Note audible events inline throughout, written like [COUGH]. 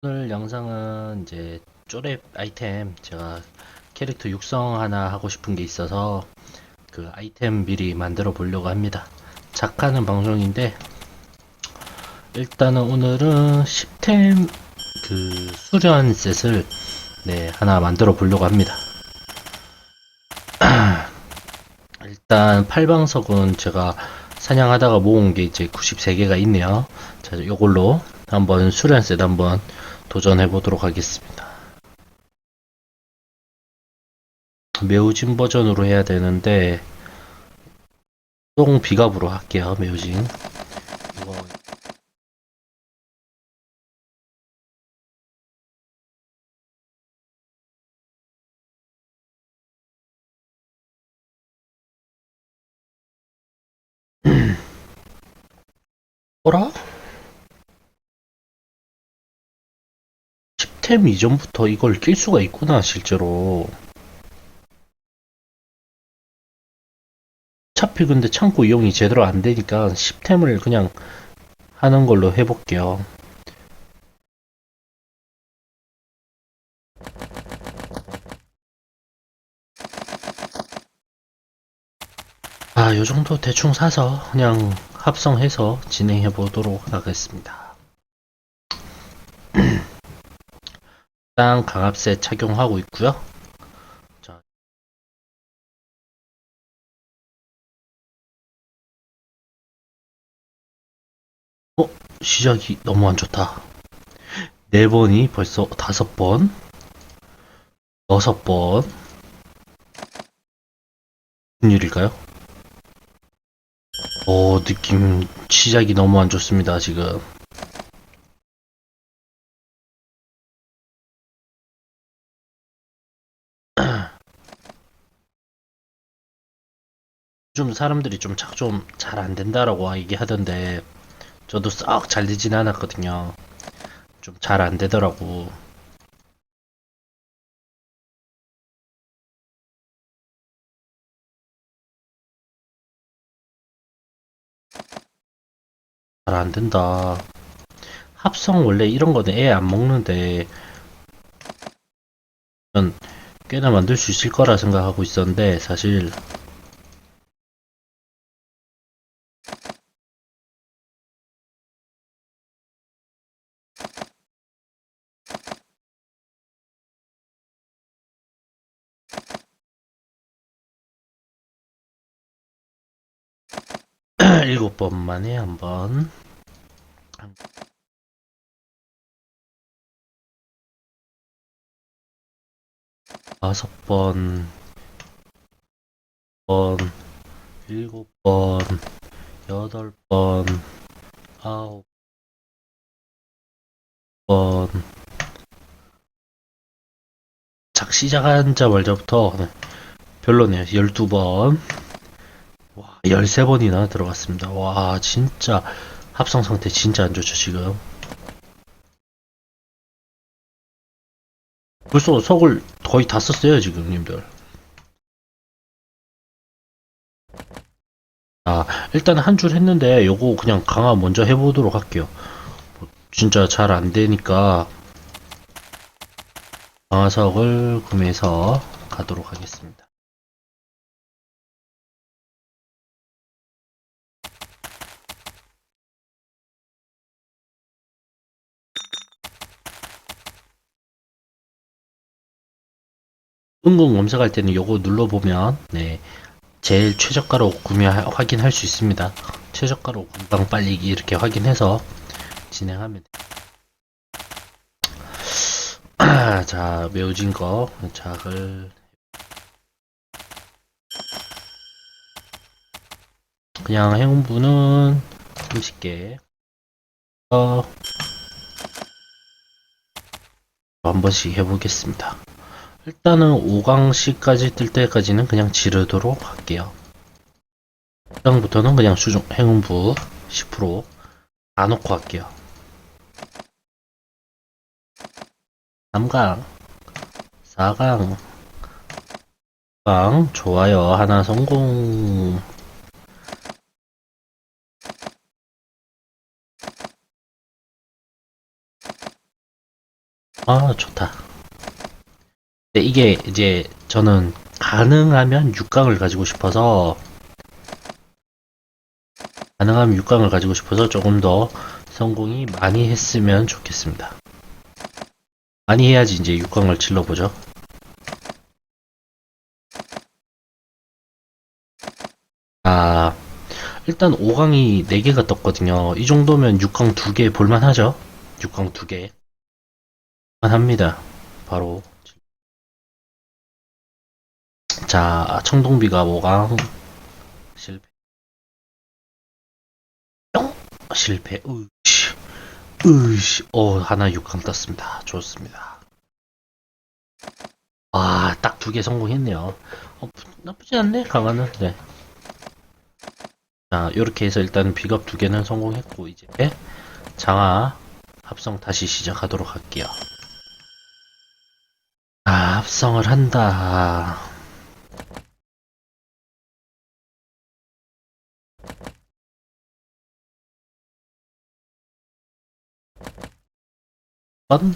오늘 영상은 이제 쪼렙 아이템 제가 캐릭터 육성 하나 하고 싶은 게 있어서 그 아이템 미리 만들어 보려고 합니다. 작하는 방송인데 일단은 오늘은 10템 그 수련 셋을 네 하나 만들어 보려고 합니다. [CLEARS THROAT] 일단 팔방석은 제가 사냥하다가 모은 게 이제 93개가 있네요. 자, 요걸로 한번 수련셋 한번 도전해 보도록 하겠습니다. 매우진 버전으로 해야 되는데 똥 비갑으로 할게요. 매우진. [CLEARS THROAT] 이거 10템 이전부터 이걸 낄 수가 있구나, 실제로. 어차피 근데 창고 이용이 제대로 안 되니까 10템을 그냥 하는 걸로 해볼게요. 아, 요 정도 대충 사서 그냥 합성해서 진행해 보도록 하겠습니다. 일단 강압세 착용하고 있고요. 자, 어, 시작이 너무 안 좋다. 네 번이 벌써 다섯 번, 여섯 번. 무슨 일일까요? 어, 느낌, 시작이 너무 안 좋습니다, 지금. 좀 사람들이 좀 착 좀 잘 안 된다라고 얘기하던데, 저도 썩잘 되진 않았거든요. 좀 잘 안 되더라고. 잘 안 된다. 합성 원래 이런 거는 애 안 먹는데, 전 꽤나 만들 수 있을 거라 생각하고 있었는데, 사실, 일곱 번 만에 한 번. 다섯 번, 번, 일곱 번, 여덟 번, 아홉 번. 작 시작하자마자부터 네, 별로네요. 열두 번. 와, 13번이나 들어갔습니다. 와, 진짜 합성 상태 진짜 안 좋죠, 지금. 벌써 석을 거의 다 썼어요, 지금, 님들. 아, 일단 한 줄 했는데, 요거 그냥 강화 먼저 해보도록 할게요. 뭐, 진짜 잘 안 되니까, 강화석을 구매해서 가도록 하겠습니다. 은근 검색할 때는 요거 눌러보면 네 제일 최저가로 구매 확인할 수 있습니다. 최저가로 금방 빨리 이렇게 확인해서 진행하면 돼요. [CLEARS THROAT] 자 매우진 거 작을 그냥 행운부는 30개 어, 한 번씩 해보겠습니다. 일단은 5강시까지 뜰 때까지는 그냥 지르도록 할게요. 1강부터는 그냥 수중 행운부 10%다 놓고 할게요. 3강, 4강, 5강, 좋아요. 하나 성공. 아, 좋다. 근데 이게 이제 저는 가능하면 6강을 가지고 싶어서 가능하면 6강을 가지고 싶어서 조금 더 성공이 많이 했으면 좋겠습니다. 많이 해야지 이제 6강을 질러보죠. 아, 일단 5강이 4개가 떴거든요. 이 정도면 6강 2개 볼만하죠? 6강 2개. 합니다. 바로. 자, 청동비가 5강. 실패. 뿅! 실패. 으이씨. 으이씨. 어, 하나 6강 떴습니다. 좋습니다. 아, 딱두 개 성공했네요. 어, 나쁘지 않네, 강화는. 네. 자, 요렇게 해서 일단 비겁 두 개는 성공했고, 이제 장화 합성 다시 시작하도록 할게요. 아, 합성을 한다. 번,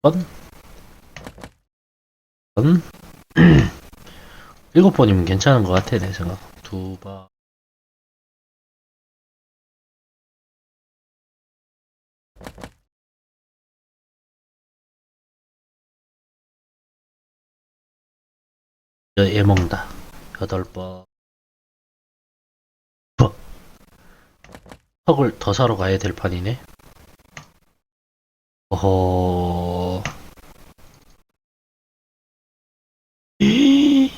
번, 번, [CLEARS THROAT] 일곱 번이면 괜찮은 것 같아, 내 생각. 두 번. 얘 먹는다. 여덟 번. 뭐? 턱을 더 사러 가야 될 판이네. 어허. 이,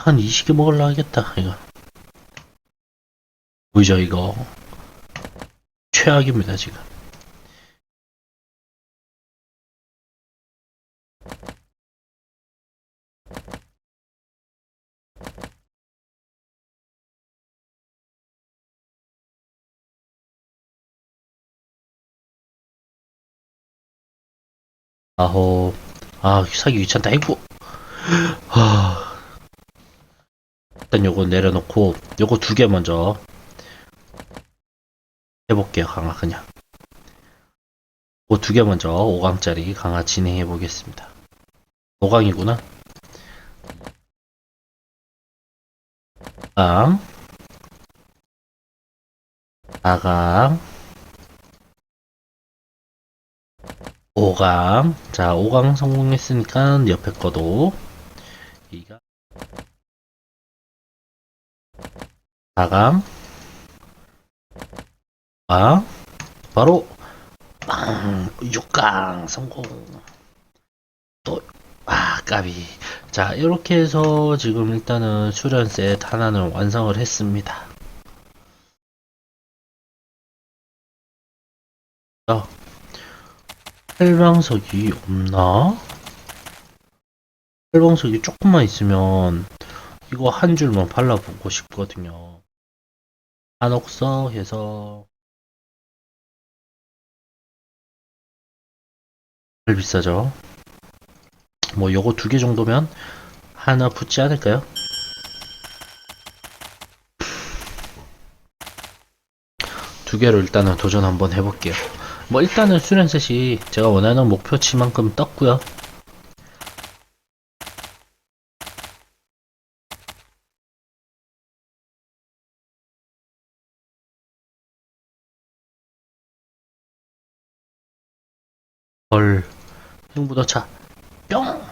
한 20개 먹으려 하겠다, 이거. 보이죠, 이거. 최악입니다, 지금. 아호, 아, 사기 귀찮다, 아이고. 하... 일단 요거 내려놓고, 요거 두 개 먼저 해볼게요, 강화, 그냥. 요거 두 개 먼저 5강짜리 강화 진행해 보겠습니다. 5강이구나. 5강, 4강, 5강. 자, 5강 성공했으니까 옆에 거도. 2강 4강 아, 바로 빵 6강 성공. 또 아, 까비. 자, 이렇게 해서 지금 일단은 수련 셋 하나는 완성을 했습니다. 자, 팔방석이 없나? 팔방석이 조금만 있으면 이거 한 줄만 발라보고 싶거든요. 한옥석 해서 비싸죠. 뭐 요거 두 개 정도면 하나 붙지 않을까요? 두 개로 일단은 도전 한번 해볼게요. 뭐 일단은 수련셋이 제가 원하는 목표치만큼 떴고요. 헐, 흉부더차 뿅!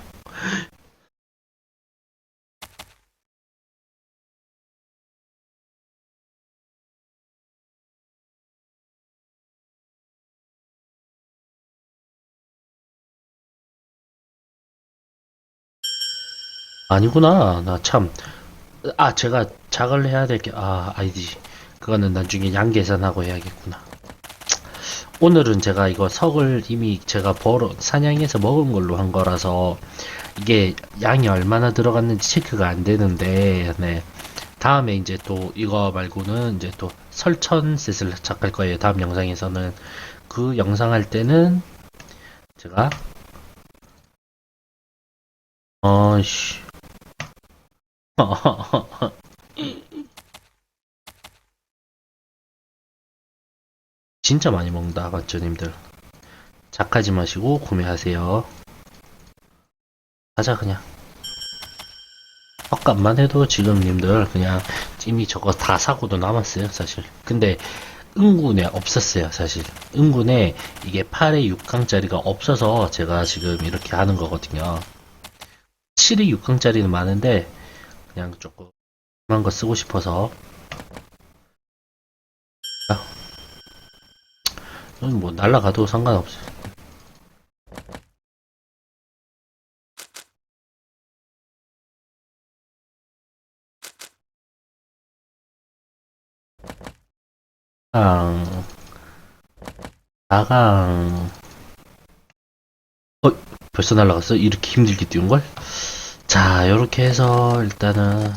아니구나. 나 참. 아, 제가 작을 해야 될 게, 아, 아이디. 그거는 나중에 양 계산하고 해야겠구나. 오늘은 제가 이거 석을 이미 제가 벌어, 사냥해서 먹은 걸로 한 거라서, 이게 양이 얼마나 들어갔는지 체크가 안 되는데, 네. 다음에 이제 또 이거 말고는 이제 또 설천 셋을 작할 거예요. 다음 영상에서는. 그 영상 할 때는 제가, 어씨. [LAUGHS] 진짜 많이 먹는다, 맞죠, 님들? 작하지 마시고 구매하세요. 가자 그냥. 헛값만 해도 지금 님들 그냥 이미 저거 다 사고도 남았어요 사실. 근데 은군에 없었어요 사실. 은군에 이게 8회 6강짜리가 없어서 제가 지금 이렇게 하는 거거든요. 7회 6강짜리는 많은데 그냥 조금 그런 거 쓰고 싶어서 이건 뭐 날라가도 상관없어요. 강, 나강, 어, 벌써 날라갔어? 이렇게 힘들게 띄운 걸? 자, 요렇게 해서 일단은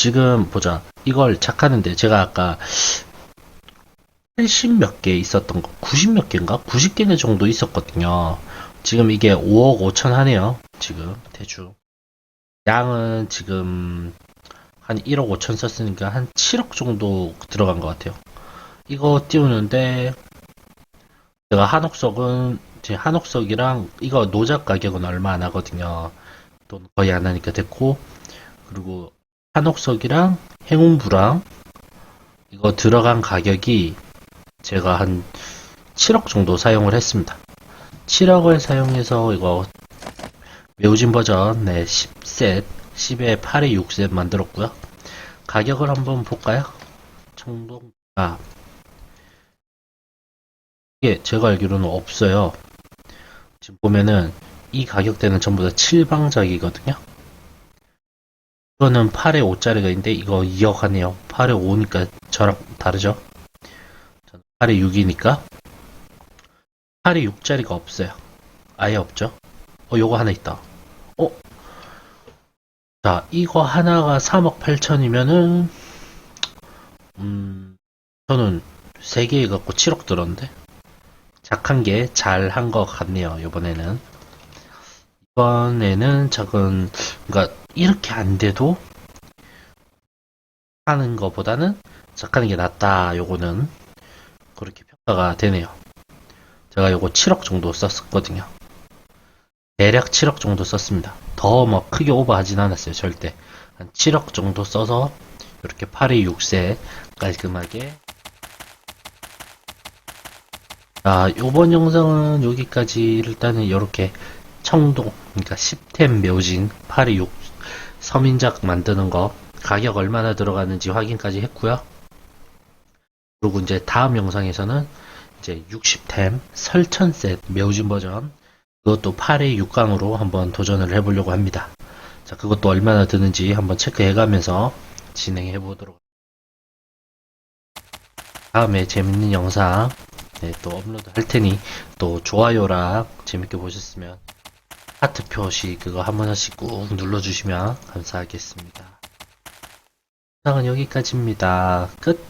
지금 보자. 이걸 착하는데 제가 아까 80 몇 개 있었던 거, 90 몇 개인가? 90개 정도 있었거든요. 지금 이게 5억 5천 하네요. 지금 대충. 양은 지금 한 1억 5천 썼으니까 한 7억 정도 들어간 것 같아요. 이거 띄우는데 제가 한옥석은 제 한옥석이랑 이거 노작 가격은 얼마 안 하거든요. 돈 거의 안 하니까 됐고 그리고 한옥석이랑 행운부랑 이거 들어간 가격이 제가 한 7억 정도 사용을 했습니다. 7억을 사용해서 이거 매우진 버전 네 10셋 10에 8에 6셋 만들었고요. 가격을 한번 볼까요? 청동 아 이게 제가 알기로는 없어요. 지금 보면은 이 가격대는 전부 다 7방작이거든요. 이거는 8에 5짜리가 있는데 이거 2억 하네요. 8에 5니까 저랑 다르죠? 저는 8에 6이니까 8에 6짜리가 없어요. 아예 없죠? 어, 요거 하나 있다. 어? 자, 이거 하나가 3억 8천이면은 음, 저는 3개 갖고 7억 들었는데 작한 게 잘 한 것 같네요. 이번에는 이번에는 작은 그러니까 이렇게 안 돼도 하는 것보다는 작하는 게 낫다. 요거는 그렇게 평가가 되네요. 제가 요거 7억 정도 썼었거든요. 대략 7억 정도 썼습니다. 더 뭐 크게 오버하진 않았어요. 절대 한 7억 정도 써서 이렇게 8에 6세 깔끔하게 아, 요번 영상은 여기까지 일단은 이렇게 청동, 그러니까 10템 묘진 8에 6 서민작 만드는 거 가격 얼마나 들어가는지 확인까지 했고요. 그리고 이제 다음 영상에서는 이제 60템 설천 셋 묘진 버전 그것도 8에 6강으로 한번 도전을 해보려고 합니다. 자, 그것도 얼마나 드는지 한번 체크해가면서 진행해 보도록 다음에 재밌는 영상 네, 또 업로드 할 테니 또 좋아요랑 재밌게 보셨으면 하트 표시 그거 한 번씩 꾹 눌러주시면 감사하겠습니다. 영상은 여기까지입니다. 끝.